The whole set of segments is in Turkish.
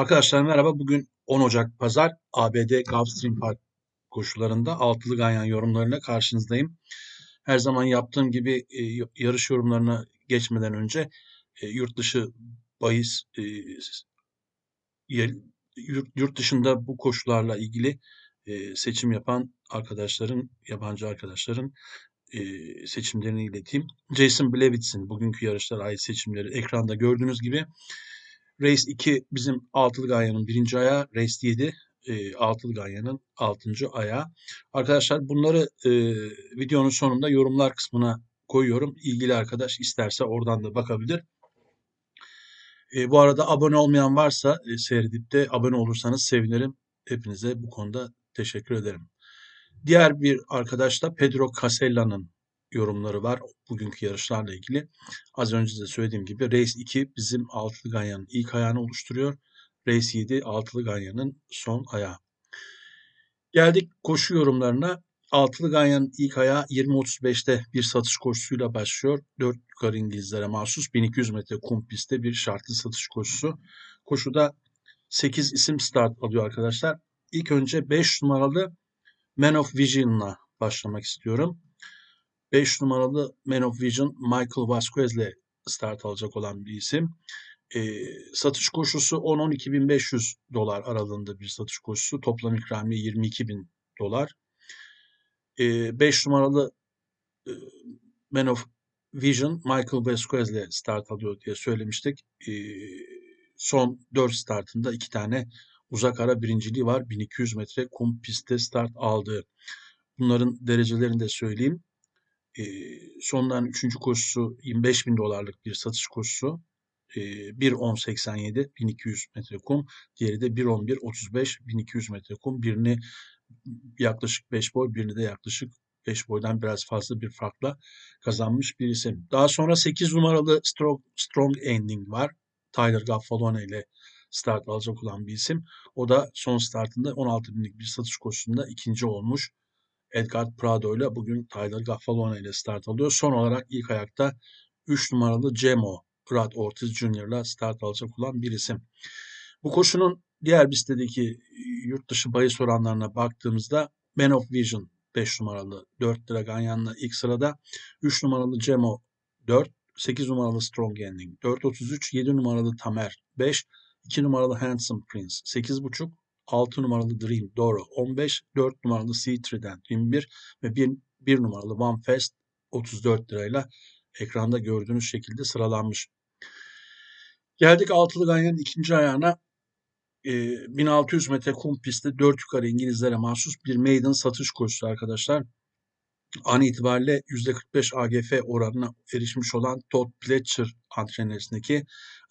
Arkadaşlar merhaba. Bugün 10 Ocak Pazar ABD Gulfstream Park koşularında altılı ganyan yorumlarıyla karşınızdayım. Her zaman yaptığım gibi e, yarış yorumlarına geçmeden önce e, yurt dışı bahis e, yurt, yurt dışında bu koşularla ilgili e, seçim yapan arkadaşların, yabancı arkadaşların e, seçimlerini ileteyim. Jason Blewitz'in bugünkü yarışlara ait seçimleri ekranda gördüğünüz gibi Race 2 bizim altılı ganyanın birinci ayağı. Race 7 e, altılı ganyanın altıncı ayağı. Arkadaşlar bunları e, videonun sonunda yorumlar kısmına koyuyorum. İlgili arkadaş isterse oradan da bakabilir. E, bu arada abone olmayan varsa e, seyredip de abone olursanız sevinirim. Hepinize bu konuda teşekkür ederim. Diğer bir arkadaş da Pedro Casella'nın yorumları var bugünkü yarışlarla ilgili. Az önce de söylediğim gibi Race 2 bizim altılı ganyanın ilk ayağını oluşturuyor. Race 7 altılı ganyanın son ayağı. Geldik koşu yorumlarına. Altılı ganyanın ilk ayağı 20.35'te bir satış koşusuyla başlıyor. 4 yukarı İngilizlere mahsus 1200 metre kum pistte bir şartlı satış koşusu. Koşuda 8 isim start alıyor arkadaşlar. İlk önce 5 numaralı Man of Vision'la başlamak istiyorum. 5 numaralı Man of Vision Michael Vasquez ile start alacak olan bir isim. E, satış koşusu 10-12.500 dolar aralığında bir satış koşusu. Toplam ikramiye 22.000 dolar. 5 e, numaralı e, Man of Vision Michael Vasquez ile start alıyor diye söylemiştik. E, son 4 startında 2 tane uzak ara birinciliği var. 1200 metre kum pistte start aldı. Bunların derecelerini de söyleyeyim. E, sondan 3. koşusu 25 bin dolarlık bir satış koşusu. E, 1.10.87 1200 metre kum. Diğeri de 1.11.35 1200 metre kum. Birini yaklaşık 5 boy, birini de yaklaşık 5 boydan biraz fazla bir farkla kazanmış bir isim. Daha sonra 8 numaralı Strong, Strong Ending var. Tyler Gaffalone ile start alacak olan bir isim. O da son startında 16 binlik bir satış koşusunda ikinci olmuş. Edgar Prado ile bugün Tyler Gaffalone ile start alıyor. Son olarak ilk ayakta 3 numaralı Cemo Brad Ortiz Jr. ile start alacak olan bir isim. Bu koşunun diğer listedeki yurt dışı bahis oranlarına baktığımızda Man of Vision 5 numaralı 4 lira Ganyan'la ilk sırada. 3 numaralı Cemo 4, 8 numaralı Strong Ending 4.33, 7 numaralı Tamer 5, 2 numaralı Handsome Prince 8.5, 6 numaralı Dream doğru 15, 4 numaralı Sea Trident 21 ve 1, 1 numaralı One Fest 34 lirayla ekranda gördüğünüz şekilde sıralanmış. Geldik altılı ganyanın ikinci ayağına. E, 1600 metre kum pistte 4 yukarı İngilizlere mahsus bir maiden satış koşusu arkadaşlar. An itibariyle %45 AGF oranına erişmiş olan Todd Pletcher antrenörsündeki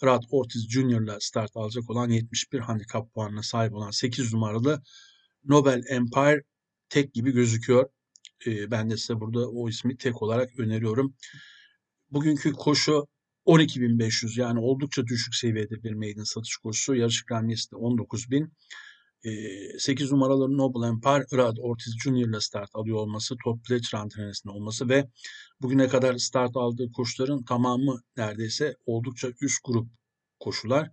Rad Ortiz Jr. ile start alacak olan 71 handikap puanına sahip olan 8 numaralı Nobel Empire tek gibi gözüküyor. Ee, ben de size burada o ismi tek olarak öneriyorum. Bugünkü koşu 12.500 yani oldukça düşük seviyede bir maiden satış koşusu. Yarış ikramiyesi de 19.000. 8 numaralı Noble Empire Rad Ortiz Jr. ile start alıyor olması, Top Pletcher antrenörsünde olması ve bugüne kadar start aldığı koşuların tamamı neredeyse oldukça üst grup koşular.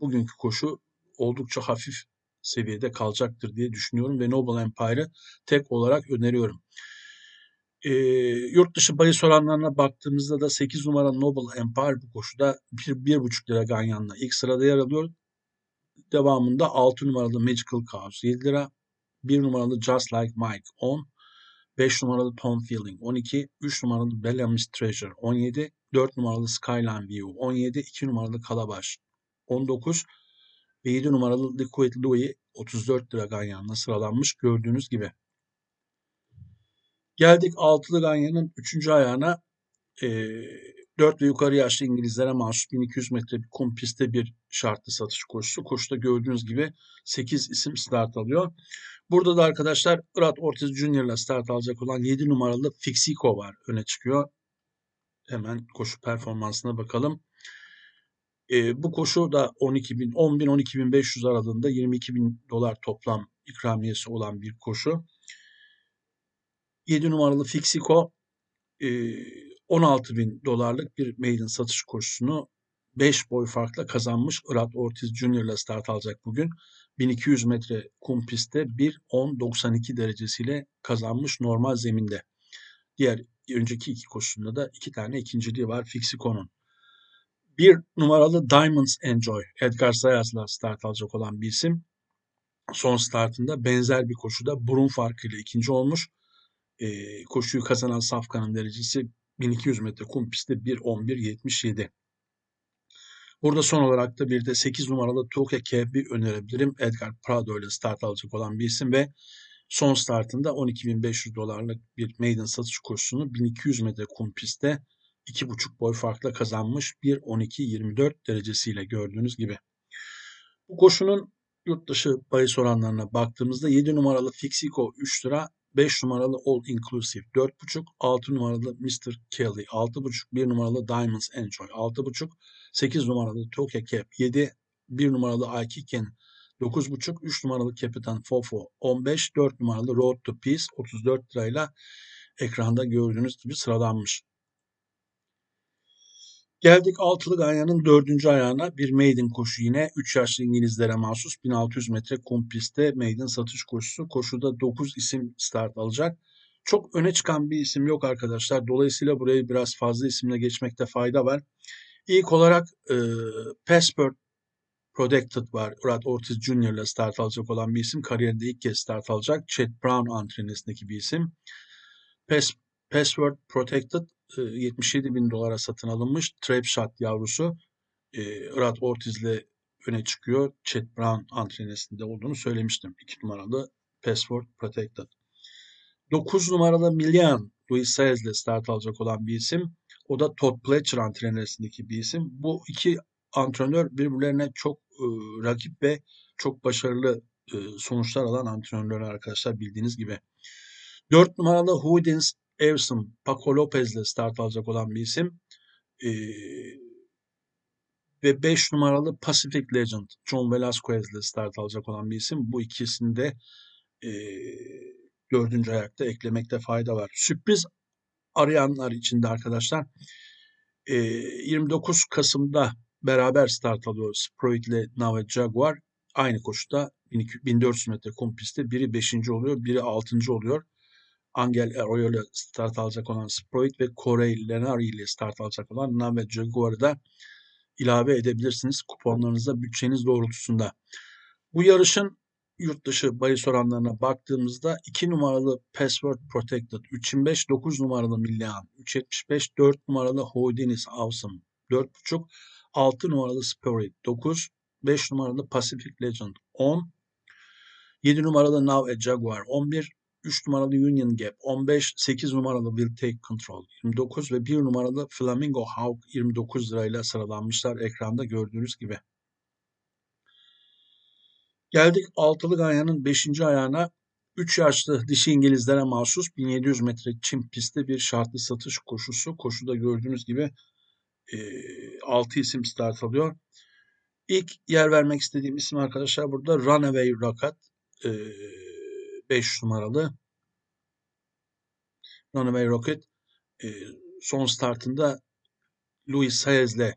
bugünkü koşu oldukça hafif seviyede kalacaktır diye düşünüyorum ve Noble Empire'ı tek olarak öneriyorum. E, yurt dışı bahis oranlarına baktığımızda da 8 numara Noble Empire bu koşuda 1,5 lira ganyanla ilk sırada yer alıyor. Devamında 6 numaralı Magical Chaos 7 lira. 1 numaralı Just Like Mike 10. 5 numaralı Tom Feeling 12. 3 numaralı Bellamy's Treasure 17. 4 numaralı Skyline View 17. 2 numaralı Kalabaş 19. Ve 7 numaralı Liquid Louis 34 lira ganyanla sıralanmış gördüğünüz gibi. Geldik altılı ganyanın 3. ayağına. Ee, 4 ve yukarı yaşlı İngilizlere mahsus 1200 metre bir kum bir şartlı satış koşusu. Koşuda gördüğünüz gibi 8 isim start alıyor. Burada da arkadaşlar Brad Ortiz Jr. ile start alacak olan 7 numaralı Fixico var öne çıkıyor. Hemen koşu performansına bakalım. E, bu koşu da 12 bin, 10 bin, 12 bin 500 aralığında 22 bin dolar toplam ikramiyesi olan bir koşu. 7 numaralı Fixico e, 16 bin dolarlık bir maiden satış koşusunu 5 boy farkla kazanmış. Irat Ortiz Jr. ile start alacak bugün. 1200 metre kum pistte 1.10.92 derecesiyle kazanmış normal zeminde. Diğer önceki iki koşusunda da iki tane ikinciliği var Fixico'nun. Bir numaralı Diamonds Enjoy Edgar Zayas'la start alacak olan bir isim. Son startında benzer bir koşuda burun farkıyla ikinci olmuş. E, koşuyu kazanan Safkan'ın derecesi 1200 metre kum pistte 1.11.77. Burada son olarak da bir de 8 numaralı Tokyo Kevbi önerebilirim. Edgar Prado ile start alacak olan bir isim ve son startında 12.500 dolarlık bir maiden satış koşusunu 1200 metre kum pistte 2,5 boy farkla kazanmış 1.12.24 derecesiyle gördüğünüz gibi. Bu koşunun yurt dışı bahis oranlarına baktığımızda 7 numaralı Fixico 3 lira, 5 numaralı All Inclusive 4.5, 6 numaralı Mr. Kelly 6.5, 1 numaralı Diamonds Enjoy 6.5, 8 numaralı Tokyo Cap 7, 1 numaralı Aikiken 9.5, 3 numaralı Capitan Fofo 15, 4 numaralı Road to Peace 34 lirayla ekranda gördüğünüz gibi sıralanmış. Geldik altılı ganyanın dördüncü ayağına bir maiden koşu yine 3 yaşlı İngilizlere mahsus 1600 metre kum pistte maiden satış koşusu. Koşuda 9 isim start alacak. Çok öne çıkan bir isim yok arkadaşlar. Dolayısıyla burayı biraz fazla isimle geçmekte fayda var. İlk olarak e, Passport Protected var. Rod Ortiz Jr. ile start alacak olan bir isim. Kariyerinde ilk kez start alacak. Chet Brown antrenesindeki bir isim. Pass, Password Protected 77 bin dolara satın alınmış Trap Shot yavrusu e, Rod Ortiz ile öne çıkıyor. Chet Brown antrenesinde olduğunu söylemiştim. 2 numaralı Password Protected. 9 numaralı Millian Luis Saez ile start alacak olan bir isim. O da Todd Pletcher antrenesindeki bir isim. Bu iki antrenör birbirlerine çok e, rakip ve çok başarılı e, sonuçlar alan antrenörler arkadaşlar bildiğiniz gibi. 4 numaralı Houdins Evson, Paco Lopez ile start alacak olan bir isim. Ee, ve 5 numaralı Pacific Legend, John Velasquez ile start alacak olan bir isim. Bu ikisini de e, dördüncü ayakta eklemekte fayda var. Sürpriz arayanlar için de arkadaşlar e, 29 Kasım'da beraber start alıyor Sproit ile Nave Jaguar. Aynı koşuda 1400 metre kum pistte biri 5. oluyor, biri 6. oluyor. Angel Arroyo ile start alacak olan Sproit ve Corey Lenari ile start alacak olan Nam Jaguar'ı da ilave edebilirsiniz kuponlarınızda bütçeniz doğrultusunda. Bu yarışın yurt dışı bahis oranlarına baktığımızda 2 numaralı Password Protected 3.25, 9 numaralı Millian 3.75, 4 numaralı Houdini's Awesome 4.5, 6 numaralı Spirit 9, 5 numaralı Pacific Legend 10, 7 numaralı Now a Jaguar 11, 3 numaralı Union Gap 15, 8 numaralı Will Take Control 29 ve 1 numaralı Flamingo Hawk 29 lirayla sıralanmışlar ekranda gördüğünüz gibi. Geldik altılı ganyanın 5. ayağına 3 yaşlı dişi İngilizlere mahsus 1700 metre çim pistte bir şartlı satış koşusu. Koşuda gördüğünüz gibi e, 6 isim start alıyor. İlk yer vermek istediğim isim arkadaşlar burada Runaway Rocket. E, 5 numaralı Runaway Rocket e, son startında Luis Saez'le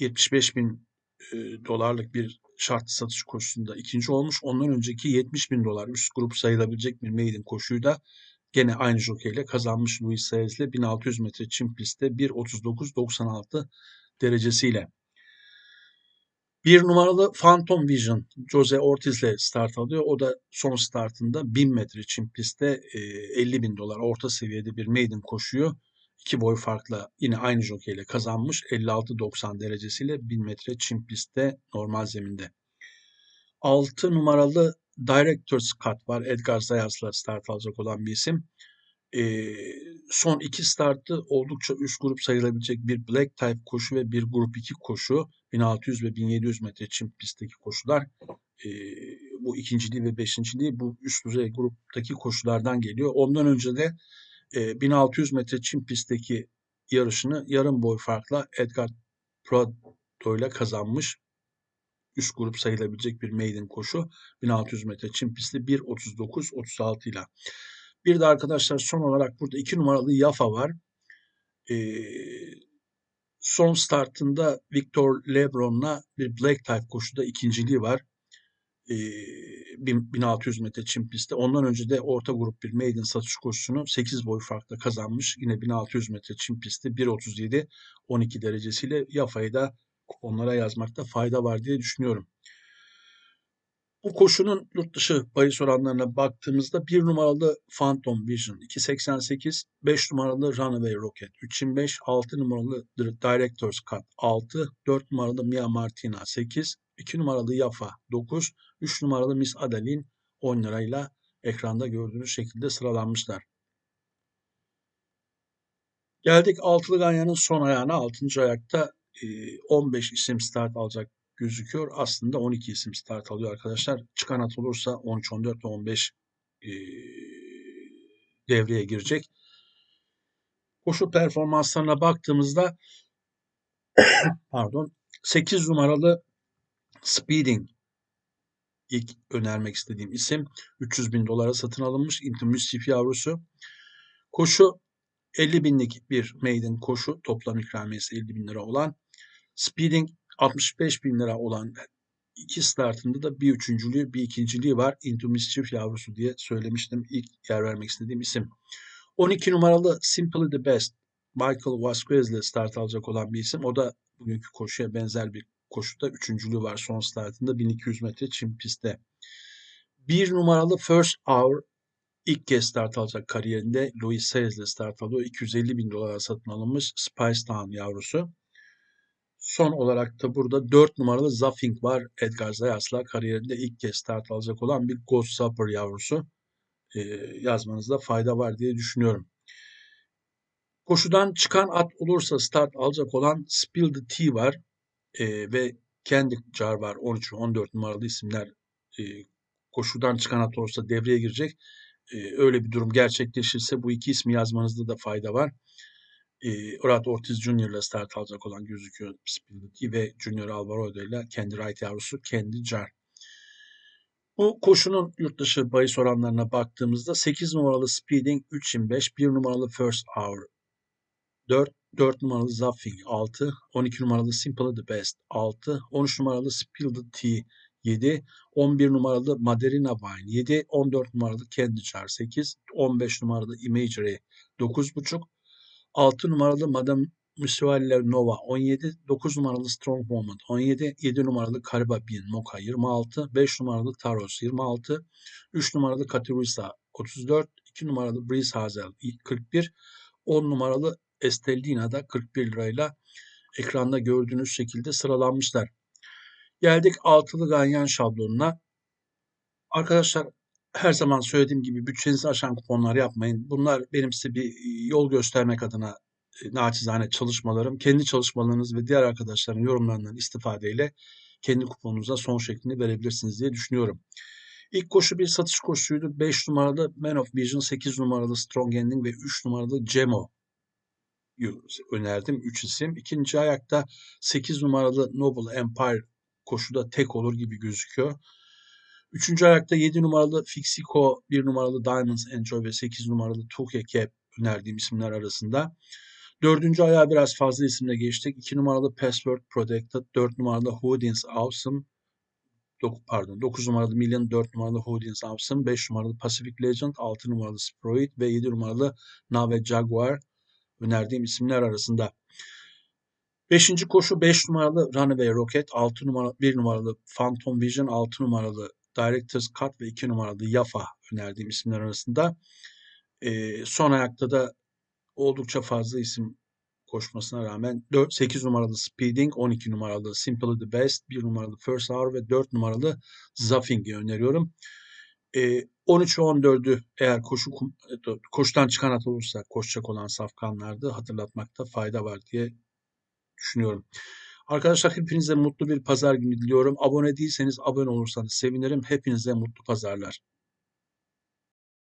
75 bin e, dolarlık bir şart satış koşusunda ikinci olmuş. Ondan önceki 70 bin dolar üst grup sayılabilecek bir maiden koşuyu da gene aynı jokeyle kazanmış Luis Saez'le 1600 metre çim pistte 1.39.96 derecesiyle. Bir numaralı Phantom Vision Jose Ortiz ile start alıyor. O da son startında 1000 metre çim pistte 50 bin dolar orta seviyede bir maiden koşuyor. İki boy farkla yine aynı jokeyle kazanmış. 56-90 derecesiyle 1000 metre çim pistte normal zeminde. 6 numaralı Director's Cut var. Edgar Zayas'la start alacak olan bir isim e, son iki startı oldukça üst grup sayılabilecek bir Black Type koşu ve bir Grup 2 koşu 1600 ve 1700 metre çim pistteki koşular e, bu ikinciliği ve beşinciliği bu üst düzey gruptaki koşulardan geliyor. Ondan önce de e, 1600 metre çim pistteki yarışını yarım boy farkla Edgar Prado ile kazanmış. Üst grup sayılabilecek bir maiden koşu 1600 metre çim pisti 1.39-36 ile. Bir de arkadaşlar son olarak burada iki numaralı Yafa var. Ee, Son startında Victor Lebron'la bir Black Type koşuda ikinciliği var. Ee, 1600 metre çim pistte. Ondan önce de orta grup bir maiden satış koşusunu 8 boy farkla kazanmış. Yine 1600 metre çim pistte 1.37 12 derecesiyle Yafa'yı da kuponlara yazmakta fayda var diye düşünüyorum. Bu koşunun yurt dışı bahis oranlarına baktığımızda 1 numaralı Phantom Vision 2.88, 5 numaralı Runaway Rocket 3.25, 6 numaralı Director's Cut 6, 4 numaralı Mia Martina 8, 2 numaralı Yafa 9, 3 numaralı Miss Adeline 10 lirayla ekranda gördüğünüz şekilde sıralanmışlar. Geldik altılı ganyanın son ayağına. 6. ayakta 15 isim start alacak gözüküyor. Aslında 12 isim start alıyor arkadaşlar. Çıkan at olursa 13, 14 ve 15 e, devreye girecek. Koşu performanslarına baktığımızda pardon 8 numaralı Speeding ilk önermek istediğim isim 300 bin dolara satın alınmış Into Mischief yavrusu. Koşu 50 binlik bir maiden koşu toplam ikramiyesi 50 bin lira olan Speeding 65 bin lira olan iki startında da bir üçüncülüğü bir ikinciliği var. Into Mischief yavrusu diye söylemiştim. İlk yer vermek istediğim isim. 12 numaralı Simply the Best Michael Vasquez ile start alacak olan bir isim. O da bugünkü koşuya benzer bir koşuda üçüncülüğü var son startında 1200 metre çim pistte. Bir numaralı First Hour ilk kez start alacak kariyerinde Louis Sayes ile start alıyor. 250 bin dolara satın alınmış Spice Town yavrusu. Son olarak da burada 4 numaralı Zafing var. Edgar Zayas'la kariyerinde ilk kez start alacak olan bir Ghost Supper yavrusu. Ee, yazmanızda fayda var diye düşünüyorum. Koşudan çıkan at olursa start alacak olan Spill the Tea var. Ee, ve Candy Jar var. 13 14 numaralı isimler e, koşudan çıkan at olursa devreye girecek. Ee, öyle bir durum gerçekleşirse bu iki ismi yazmanızda da fayda var e, Rod Ortiz Jr. ile start alacak olan gözüküyor Spindity ve Junior Alvarado ile kendi right yavrusu kendi Jar. Bu koşunun yurt dışı bahis oranlarına baktığımızda 8 numaralı Speeding 3.25, 1 numaralı First Hour 4, 4 numaralı Zaffing 6, 12 numaralı Simple the Best 6, 13 numaralı Spill the Tea 7, 11 numaralı Maderina Wine 7, 14 numaralı Candy Jar 8, 15 numaralı Imagery 9.5, 6 numaralı Madame Musialler Nova 17, 9 numaralı Strong Moment 17, 7 numaralı Kariba Bin Moka 26, 5 numaralı Taros 26, 3 numaralı Katirisa 34, 2 numaralı Breeze Hazel 41, 10 numaralı Esteldina da 41 lirayla ekranda gördüğünüz şekilde sıralanmışlar. Geldik altılı ganyan şablonuna. Arkadaşlar her zaman söylediğim gibi bütçenizi aşan kuponlar yapmayın. Bunlar benim size bir yol göstermek adına e, naçizane çalışmalarım. Kendi çalışmalarınız ve diğer arkadaşların yorumlarından istifadeyle kendi kuponunuza son şeklini verebilirsiniz diye düşünüyorum. İlk koşu bir satış koşusuydu. 5 numaralı Man of Vision, 8 numaralı Strong Ending ve 3 numaralı Cemo önerdim. 3 isim. İkinci ayakta 8 numaralı Noble Empire koşuda tek olur gibi gözüküyor. Üçüncü ayakta 7 numaralı Fixico, 1 numaralı Diamonds Enjoy ve 8 numaralı Tuke Cap önerdiğim isimler arasında. Dördüncü ayağa biraz fazla isimle geçtik. 2 numaralı Password Protected, 4 numaralı Houdins Awesome, pardon 9 numaralı Million, 4 numaralı Houdins Awesome, 5 numaralı Pacific Legend, 6 numaralı Sprout ve 7 numaralı Nave Jaguar önerdiğim isimler arasında. Beşinci koşu 5 numaralı Runaway Rocket, 6 numaralı 1 numaralı Phantom Vision, 6 numaralı Director's Cut ve 2 numaralı Yafa önerdiğim isimler arasında. E, son ayakta da oldukça fazla isim koşmasına rağmen 4, 8 numaralı Speeding, 12 numaralı Simple the Best, 1 numaralı First Hour ve 4 numaralı Zaffing'i öneriyorum. E, 13 ve 14'ü eğer koşu koşudan çıkan at olursa koşacak olan safkanlarda hatırlatmakta fayda var diye düşünüyorum. Arkadaşlar hepinize mutlu bir pazar günü diliyorum. Abone değilseniz abone olursanız sevinirim. Hepinize mutlu pazarlar.